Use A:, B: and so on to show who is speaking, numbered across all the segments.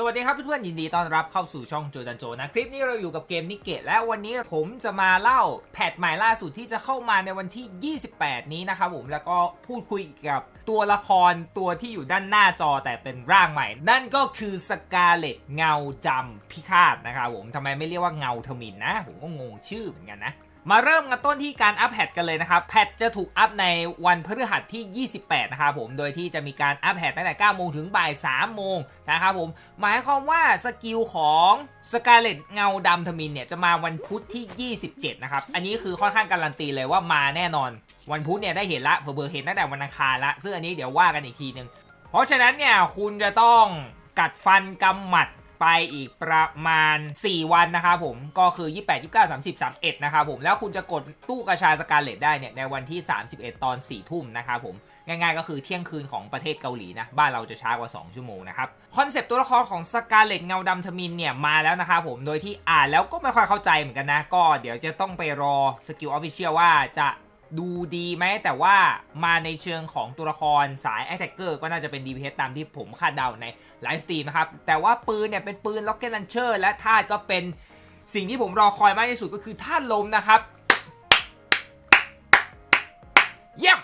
A: สวัสดีครับเพื่อนๆยินดีต้อนรับเข้าสู่ช่องโจดันโจนะคลิปนี้เราอยู่กับเกมนิเกตและวันนี้ผมจะมาเล่าแพทใหม่ล่าสุดที่จะเข้ามาในวันที่ 28 นี้นะครับผมแล้วก็พูดคุยกับตัวละครตัวที่อยู่ด้านหน้าจอแต่เป็นร่างใหม่ นั่นก็คือสกาเลตเงาจำพิฆาตนะครับผมทำไมไม่เรียกว่าเงาทมินนะ ผมก็งงชื่อเหมือนกันนะ มาเริ่มกันต้นที่การอัปแพทกันเลยนะครับ แพทจะถูกอัปในวันพฤหัสที่ 28 นะครับผม โดยที่จะมีการอัปแพทตั้งแต่ 9 โมงถึงบ่าย 3 โมงนะครับผม หมายความว่าสกิลของสกาเลตเงาดำทมินเนี่ยจะมาวันพุธที่ 27 นะครับ อันนี้คือค่อนข้างการันตีเลยว่ามาแน่นอน วันพุธเนี่ยได้เห็นละเผลอเห็นตั้งแต่วันอังคารละซึ่งอันนี้เดี๋ยวว่ากันอีกทีนึงเพราะฉะนั้นเนี่ยคุณจะต้องกัดฟันกำหมัด ไปอีกประมาณ 4 วันนะครับผมก็คือ 28 29 30 31นะครับผมแล้วคุณจะกดตู้กระชาสการเลตได้เนี่ยในวันที่ 31 ตอน 4 ทุ่มนะครับผมง่ายๆ ก็คือเที่ยงคืนของประเทศเกาหลีนะบ้านเราจะช้ากว่า 2 ชั่วโมงนะครับคอนเซปต์ตัวละครของสกาเลตเงาดำทมินเนี่ยมาแล้วนะครับผมโดยที่อ่านแล้วก็ไม่ค่อยเข้าใจเหมือนกันนะ ก็เดี๋ยวจะต้องไปรอสกิลออฟฟิเชียลว่าจะ ดูดีไหมแต่ว่ามาในเชิงของตัวละครสายแอตแทกเกอร์ก็น่าจะเป็น DPS ตามที่ผมคาดเดาในไลฟ์สตรีมนะครับ แต่ว่าปืนเนี่ยเป็นปืนล็อกเก็ตลันเชอร์และท่าก็เป็นสิ่งที่ผมรอคอยมากที่สุดก็คือท่าลมนะครับ เยี่ยม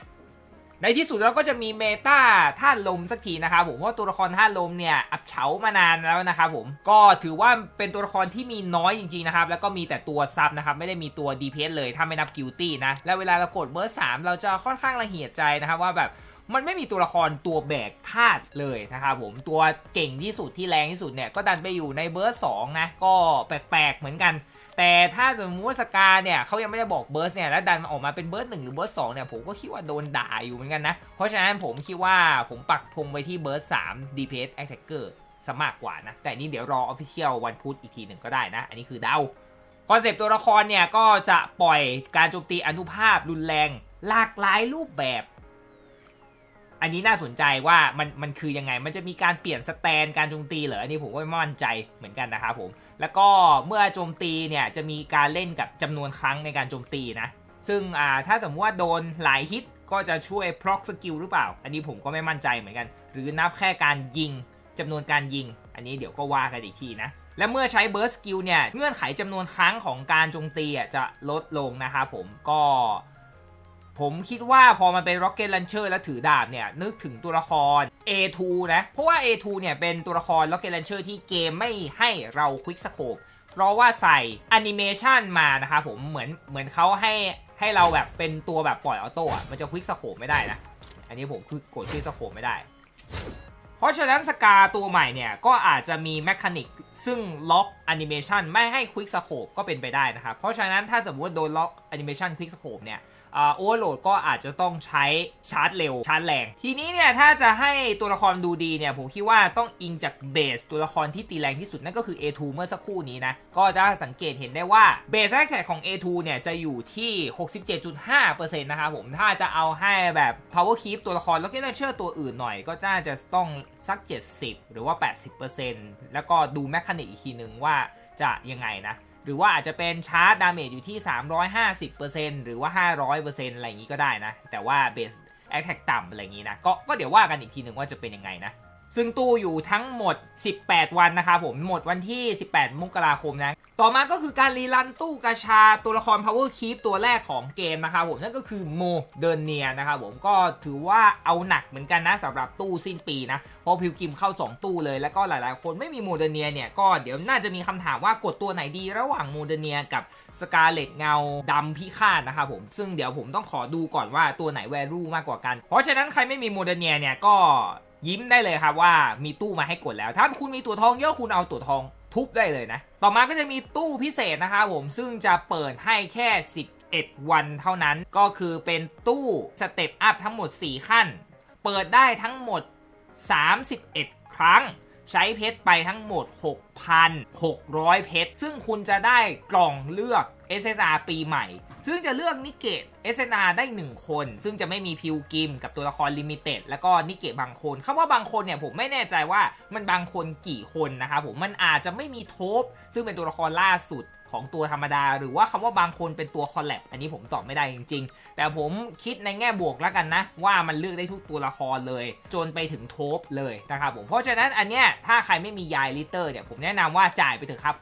A: ในที่สุดเราก็จะมีเมตาท่านลมสักทีนะครับผมเพราะตัวละครท่านลมเนี่ยอับเฉามานานแล้วนะครับผมก็ถือว่าเป็นตัวละครที่มีน้อยจริงๆนะครับแล้วก็มีแต่ตัวซับนะครับไม่ได้มีตัว DPS เลยถ้าไม่นับกิลตี้นะและเวลาเรากดเบอร์สามเราจะค่อนข้างละเหียดใจนะครับว่าแบบ มันไม่มีตัวละครตัวแบกธาตุเลยนะครับผมตัวเก่งที่สุดที่แรงที่สุดเนี่ยก็ดันไปอยู่ในเบอร์สองนะก็แปลกๆเหมือนกัน แต่ถ้าสมมติว่าสกาเนี่ยเขายังไม่ได้บอกเบิร์สเนี่ยแล้วดันมาออกมาเป็นเบิร์สหนึ่งหรือเบิร์สองเนี่ยผมก็คิดว่าโดนด่าอยู่เหมือนกันนะ เพราะฉะนั้นผมคิดว่าผมปักธงไว้ที่เบิร์สาม DPS Attacker สมากกว่านะ แต่นี้เดี๋ยวรอ Official วันพุธอีกทีหนึ่งก็ได้นะ อันนี้คือเดาคอนเซปต์ตัวละครเนี่ยก็จะปล่อยการโจมตีอนุภาพรุนแรง หลากหลายรูปแบบ อันนี้น่าสนใจว่ามันมันคือยังไง มันจะมีการเปลี่ยนสแตนการโจมตีเหรอ อันนี้ผมก็ไม่มั่นใจเหมือนกันนะครับผม แล้วก็เมื่อโจมตีเนี่ยจะมีการเล่นกับจำนวนครั้งในการโจมตีนะ ซึ่งอ่าถ้าสมมติว่าโดนหลายฮิตก็จะช่วยพล็อกสกิลหรือเปล่า อันนี้ผมก็ไม่มั่นใจเหมือนกัน หรือนับแค่การยิงจำนวนการยิง อันนี้เดี๋ยวก็ว่ากันอีกทีนะ และเมื่อใช้เบิร์สสกิลเนี่ย เงื่อนไขจำนวนครั้งของการโจมตีจะลดลงนะครับผม ก็ ผมคิดว่าพอมันเป็น Rocket Launcher แล้วถือดาบเนี่ย นึกถึงตัวละคร A2 นะ เพราะว่า A2 เนี่ยเป็นตัวละคร Rocket Launcher ที่เกมไม่ให้เรา Quick Scope เพราะว่าใส่แอนิเมชันมานะครับผมเหมือนเหมือนเขาให้ให้เราแบบเป็นตัวแบบปล่อยออโต้อะมันจะ Quick Scope ไม่ได้นะ อันนี้ผมคือกด Quick Scope ไม่ได้ เพราะฉะนั้นสกาตัวใหม่เนี่ย ก็อาจจะมีแมคานิกซึ่งล็อกแอนิเมชันไม่ให้ Quick Scope ก็เป็นไปได้นะครับเพราะฉะนั้นถ้าสมมติโดนล็อกแอนิเมชัน Quick Scope เนี่ย โอเวอร์โหลดก็อาจจะต้องใช้ชาร์จเร็วชาร์จแรง ทีนี้เนี่ยถ้าจะให้ตัวละครดูดีเนี่ยผมคิดว่าต้องอิงจากเบสตัวละครที่ตีแรงที่สุดนั่นก็คือ A2 เมื่อสักครู่นี้นะ ก็จะสังเกตเห็นได้ว่าเบสแรกแท็กของ A2 เนี่ยจะอยู่ที่ 67.5%นะครับผมถ้าจะเอาให้แบบ power keep ตัวละครแล้วก็เชื่อตัวอื่นหน่อย ก็น่าจะต้องสัก 70 หรือว่า 80%แล้วก็ดูแมคานิกอีกทีนึงว่าจะยังไงนะ หรือว่าอาจจะเป็นชาร์จดาเมจอยู่ที่ 350%หรือว่า 500%อะไรอย่างนี้ก็ได้นะ แต่ว่าเบสแอคแท็กต่ำอะไรอย่างนี้นะ ก็ก็เดี๋ยวว่ากันอีกทีหนึ่งว่าจะเป็นยังไงนะ ซึ่งตู้อยู่ทั้งหมด 18 วันนะครับผมหมดวันที่ 18 มกราคมนะ ต่อมาก็คือการรีรันตู้กาชาตัวละคร Power Keep ตัวแรกของเกมนะครับผมนั่นก็คือโมเดเนียนะครับผมก็ถือว่าเอาหนักเหมือนกันนะสำหรับตู้สิ้นปีนะเพราะพิวกิมเข้า 2 ตู้เลยแล้วก็หลายๆ คนไม่มีโมเดเนียเนี่ยก็เดี๋ยวน่าจะมีคำถามว่ากดตัวไหนดีระหว่างโมเดเนียกับสกาเลตเงาดำพิฆาตนะครับผมซึ่งเดี๋ยวผมต้องขอดูก่อนว่าตัวไหนแวลูมากกว่ากัน เพราะฉะนั้นใครไม่มีโมเดเนียเนี่ยก็ ยิ้มได้เลยครับว่ามีตู้มาให้กดแล้ว ถ้าคุณมีตัวทองเยอะคุณเอาตัวทองทุบได้เลยนะ ต่อมาก็จะมีตู้พิเศษนะครับผมซึ่งจะเปิดให้แค่ 11 วันเท่านั้น ก็คือเป็นตู้สเต็ปอัพทั้งหมด 4 ขั้น เปิดได้ทั้งหมด 31 ครั้ง ใช้เพชรไปทั้งหมด 6,600 เพชร ซึ่งคุณจะได้กล่องเลือก SSR ปีใหม่ ซึ่งจะเลือกนิเกต SNR ได้ 1 คน ซึ่งจะไม่มีพิวกิมกับตัวละครลิมิเต็ดแล้วก็นิเกตบางคนคำว่าบางคนเนี่ยผมไม่แน่ใจว่ามันบางคนกี่คนนะครับผมมันอาจจะไม่มีโทบซึ่งเป็นตัวละครล่าสุดของตัวธรรมดา หรือว่าคำว่าบางคนเป็นตัวคอลแลบอันนี้ผมตอบไม่ได้จริง ๆ แต่ผมคิดในแง่บวกแล้วกันนะ ว่ามันเลือกได้ทุกตัวละครเลย จนไปถึงโทบเลยนะครับผมเพราะฉะนั้นอันเนี้ยถ้าใครไม่มียายลิเตอร์เนี่ยผมแนะนำว่าจ่ายไปเถอะครับ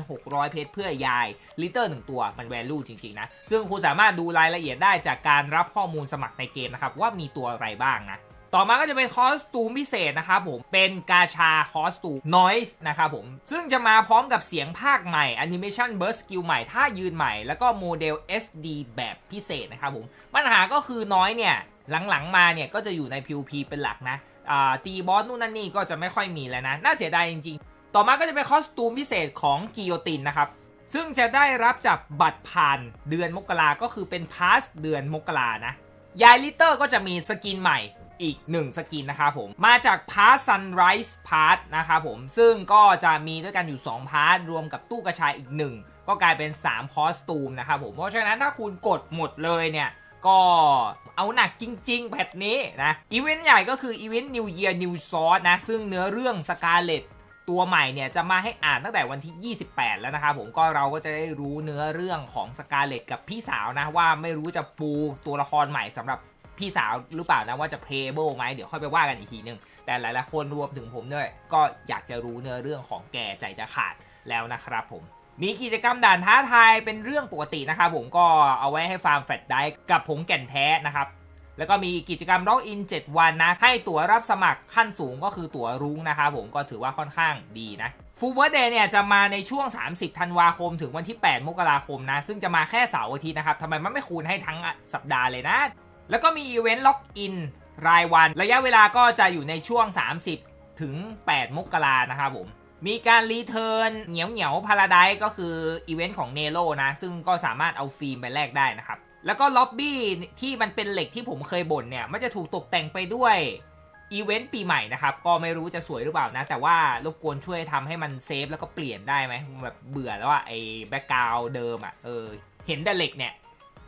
A: 6,600 เพชรเพื่อยายลิเตอร์หนึ่งตัวมันแวลูจริง ๆ นะ ซึ่งคุณสามารถดูรายละเอียดได้จากการรับข้อมูลสมัครในเกมนะครับ ว่ามีตัวอะไรบ้างนะต่อมาก็จะเป็นคอสตูมพิเศษนะครับผม เป็นกาชาคอสตูม Noise นะครับผม ซึ่งจะมาพร้อมกับเสียงภาคใหม่ Animation Burst Skill ใหม่ ท่ายืนใหม่ แล้วก็โมเดล SD แบบพิเศษนะครับผม ปัญหาก็คือน้อยเนี่ย หลังๆมาเนี่ย ก็จะอยู่ใน PVP เป็นหลักนะตีบอสนู่นนั่นนี่ก็จะไม่ค่อยมีแล้วนะ น่าเสียดายจริงๆ ต่อมาก็จะเป็นคอสตูมพิเศษของกิโยตินนะครับ ซึ่งจะได้รับจากบัตรผ่านเดือนมกราก็คือเป็นพาสเดือนมกรานะ ยายลิเตอร์ก็จะมีสกินใหม่อีก 1 สกินนะครับผม มาจากพาร์ Sunrise พาร์นะครับผม ซึ่งก็จะมีด้วยกันอยู่ 2 พาร์ทรวมกับตู้กระชายอีก 1 ก็กลายเป็น 3 คอสตูมนะครับผม เพราะฉะนั้นถ้าคุณกดหมดเลยเนี่ย ก็เอาหนักจริง ๆแบบนี้นะ อีเวนต์ใหญ่ก็คืออีเวนต์ New Year New Source นะ ซึ่งเนื้อเรื่อง Scarlet ตั ตัวใหม่เนี่ยจะมาให้อ่านตั้งแต่วันที่ 28 แล้วนะครับผมก็เราก็จะได้รู้เนื้อเรื่องของสกาเลตกับพี่สาวนะว่าไม่รู้จะปูตัวละครใหม่สำหรับพี่สาวหรือเปล่านะว่าจะ playable ไหมเดี๋ยวค่อยไปว่ากันอีกทีนึง แต่หลายๆคนรวมถึงผมด้วยก็อยากจะรู้เนื้อเรื่องของแกใจจะขาดแล้วนะครับผมมีกิจกรรมด่านท้าทายเป็นเรื่องปกตินะครับผมก็เอาไว้ให้ฟาร์มแฟลตได้กับผงแก่นแท้นะครับ แล้วก็มีกิจกรรมล็อกอิน 7 วันนะ ให้ตั๋วรับสมัครขั้นสูงก็คือตั๋วรุ้งนะครับผมก็ถือว่าค่อนข้างดีนะฟูเบอร์เดย์เนี่ยจะมาในช่วง 30 ธันวาคม ถึงวันที่ 8 มกราคมนะ ซึ่งจะมาแค่เสาร์อาทิตย์นะครับทำไมมันไม่คูณให้ทั้งสัปดาห์เลยนะ แล้วก็มีอีเวนต์ล็อกอินรายวัน ระยะเวลาก็จะอยู่ในช่วง 30 ถึง 8 มกรานะครับผมมีการรีเทิร์นเหนียวเหนียวพาราไดก็คืออีเวนต์ของเนโรนะ ซึ่งก็สามารถเอาฟิล์มไปแลกได้นะครับแล้วก็ล็อบบี้ที่มันเป็นเหล็กที่ผมเคยบ่นเนี่ย มันจะถูกตกแต่งไปด้วยอีเวนต์ปีใหม่นะครับ ก็ไม่รู้จะสวยหรือเปล่านะ แต่ว่ารบกวนช่วยทำให้มันเซฟแล้วก็เปลี่ยนได้ไหมแบบเบื่อแล้วอะไอ้แบ็กกราวเดิมอะเออ เห็นแต่เหล็กเนี่ย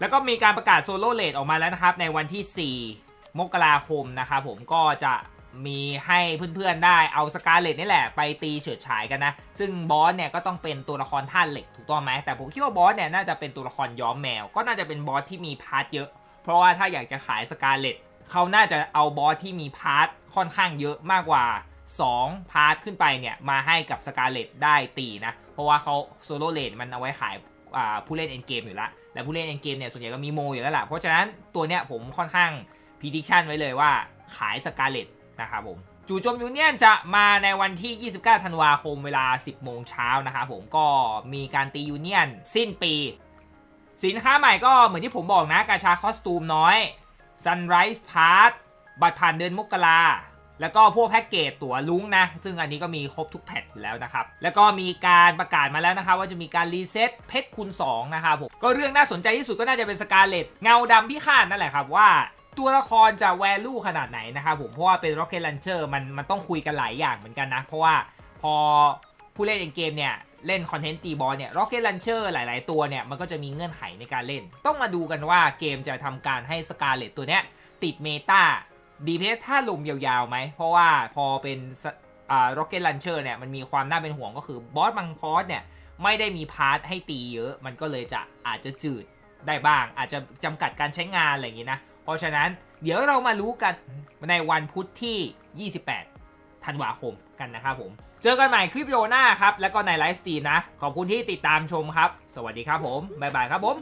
A: แล้วก็มีการประกาศโซโล่เลดออกมาแล้วนะครับ ในวันที่ 4 มกราคมนะครับผมก็จะ มีให้เพื่อนๆได้เอาสกาเลตนี่แหละไปตีเฉิดฉายกันนะ ซึ่งบอสเนี่ยก็ต้องเป็นตัวละครท่าตุเหล็กถูกต้องไหมแต่ผมคิดว่าบอสเนี่ยน่าจะเป็นตัวละครย้อมแมว ก็น่าจะเป็นบอสที่มีพาร์ทเยอะ เพราะว่าถ้าอยากจะขายสกาเลตเขาน่าจะเอาบอสที่มีพาร์ทค่อนข้างเยอะมากกว่า 2 พาร์ทขึ้นไปเนี่ยมาให้กับสกาเลตได้ตีนะ เพราะว่าเขาโซโลเลดมันเอาไว้ขายผู้เล่นเอ็นเกมอยู่แล้วและผู้เล่นเอ็นเกมเนี่ยส่วนใหญ่ก็มีโมอยู่แล้วล่ะเพราะฉะนั้นตัวเนี้ยผมค่อนข้างพิดิชันไว้เลยว่าขายสกาเลต นะครับผมจู่โจมยูเนียนจะมาในวันที่ 29 ธันวาคมเวลา 10 โมงเช้านะครับผมก็มีการตียูเนียนสิ้นปี สินค้าใหม่ก็เหมือนที่ผมบอกนะกาชาคอสตูมน้อย Sunrise Pass บัตรผ่านเดือนมกราแล้วก็พวกแพ็กเกจตั๋วลุ้งนะ ซึ่งอันนี้ก็มีครบทุกแพทอยู่แล้วนะครับ แล้วก็มีการประกาศมาแล้วนะครับ ว่าจะมีการรีเซ็ตเพชรคูณ2นะครับผม ก็เรื่องน่าสนใจที่สุดก็น่าจะเป็นสกาเลตเงาดำพี่ข้านนั่นแหละครับว่า ตัวละครจะแวลูขนาดไหนนะครับผมเพราะว่าเป็น Rocket Launcher มันมันต้องคุยกันหลายอย่างเหมือนกันนะ เพราะว่าพอผู้เล่นเกมเนี่ยเล่นคอนเทนต์ตีบอลเนี่ย Rocket Launcher หลาย ๆ ตัวเนี่ย มันก็จะมีเงื่อนไขในการเล่น ต้องมาดูกันว่าเกมจะทำการให้สกาเลตตัวเนี้ยติดเมตาดีเพสถ้าลุมยาวๆไหม เพราะว่าพอเป็นอ่า Rocket Launcher เนี่ย มันมีความน่าเป็นห่วงก็คือบอสบางพอสเนี่ย ไม่ได้มีพาร์ทให้ตีเยอะ มันก็เลยจะอาจจะจืดได้บ้าง อาจจะจำกัดการใช้งานอะไรอย่างนี้นะ เพราะฉะนั้นเดี๋ยวเรามารู้กันในวันพุธที่ 28 ธันวาคมกันนะครับผม เจอกันใหม่คลิปวิดีโอหน้าครับ แล้วก็ในไลฟ์สตรีมนะ ขอบคุณที่ติดตามชมครับ สวัสดีครับผม บ๊ายบายครับผม